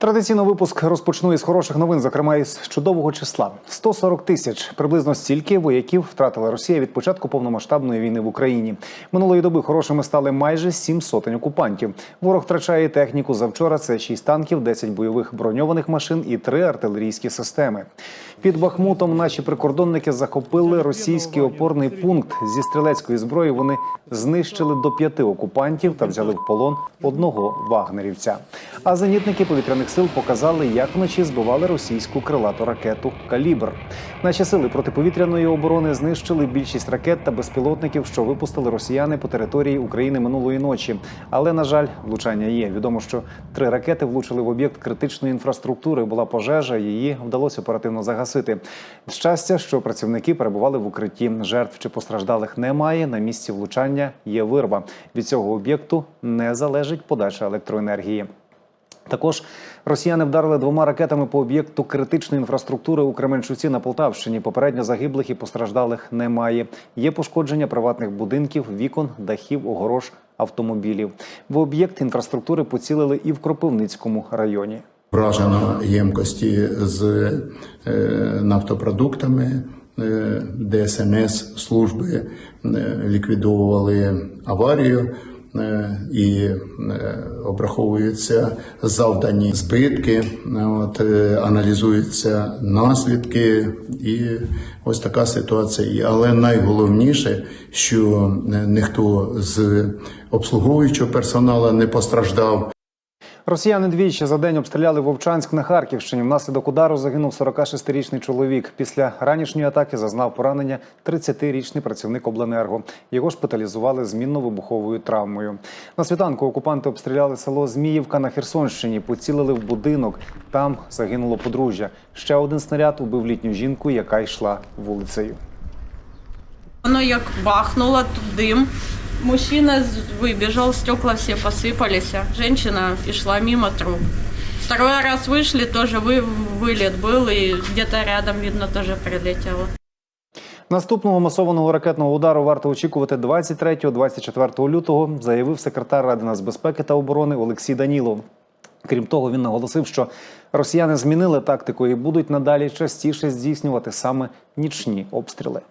Традиційно випуск розпочну із хороших новин, зокрема із чудового числа. 140 тисяч приблизно стільки вояків втратила Росія від початку повномасштабної війни в Україні. Минулої доби хорошими стали майже сім сотень окупантів. Ворог втрачає техніку. Завчора це 6 танків, 10 бойових броньованих машин і 3 артилерійські системи. Під Бахмутом наші прикордонники захопили російський опорний пункт зі стрілецької зброї. Вони знищили до п'яти окупантів та взяли в полон одного вагнерівця. А зенітники повітряних сил показали, як вночі збивали російську крилату ракету Калібр. Наші сили протиповітряної оборони знищили більшість ракет та безпілотників, що випустили росіяни по території України минулої ночі. Але на жаль, влучання є. Відомо, що три ракети влучили в об'єкт критичної інфраструктури. Була пожежа, її вдалося оперативно загасити. Щастя, що працівники перебували в укритті. Жертв чи постраждалих немає. На місці влучання є вирва. Від цього об'єкту не залежить подача електроенергії. Також росіяни вдарили двома ракетами по об'єкту критичної інфраструктури у Кременчуці на Полтавщині. Попередньо загиблих і постраждалих немає. Є пошкодження приватних будинків, вікон, дахів, огорож, автомобілів. В об'єкт інфраструктури поцілили і в Кропивницькому районі. Вражено ємкості з е, нафтопродуктами. Е, ДСНС служби е, ліквідовували аварію і е, обраховуються завдані збитки, е, от, е, аналізуються наслідки, і ось така ситуація. Але найголовніше, що е, ніхто з обслуговуючого персоналу не постраждав. Росіяни двічі за день обстріляли Вовчанськ на Харківщині. Внаслідок удару загинув 46-річний чоловік. Після ранішньої атаки зазнав поранення 30-річний працівник обленерго. Його шпиталізували з мінно-вибуховою травмою. На світанку окупанти обстріляли село Зміївка на Херсонщині, поцілили в будинок. Там загинуло подружжя. Ще один снаряд убив літню жінку, яка йшла вулицею. Воно як бахнуло, тут дим. Мужчина з- выбежал, стекла все посыпались. а Женщина и шла мимо труп. Второй раз вышли, тоже вы, вылет был, и где-то рядом, видно, тоже прилетело. Наступного масованого ракетного удару варто очікувати 23-24 лютого, заявив секретар Ради нацбезпеки та оборони Олексій Данілов. Крім того, він наголосив, що росіяни змінили тактику і будуть надалі частіше здійснювати саме нічні обстріли.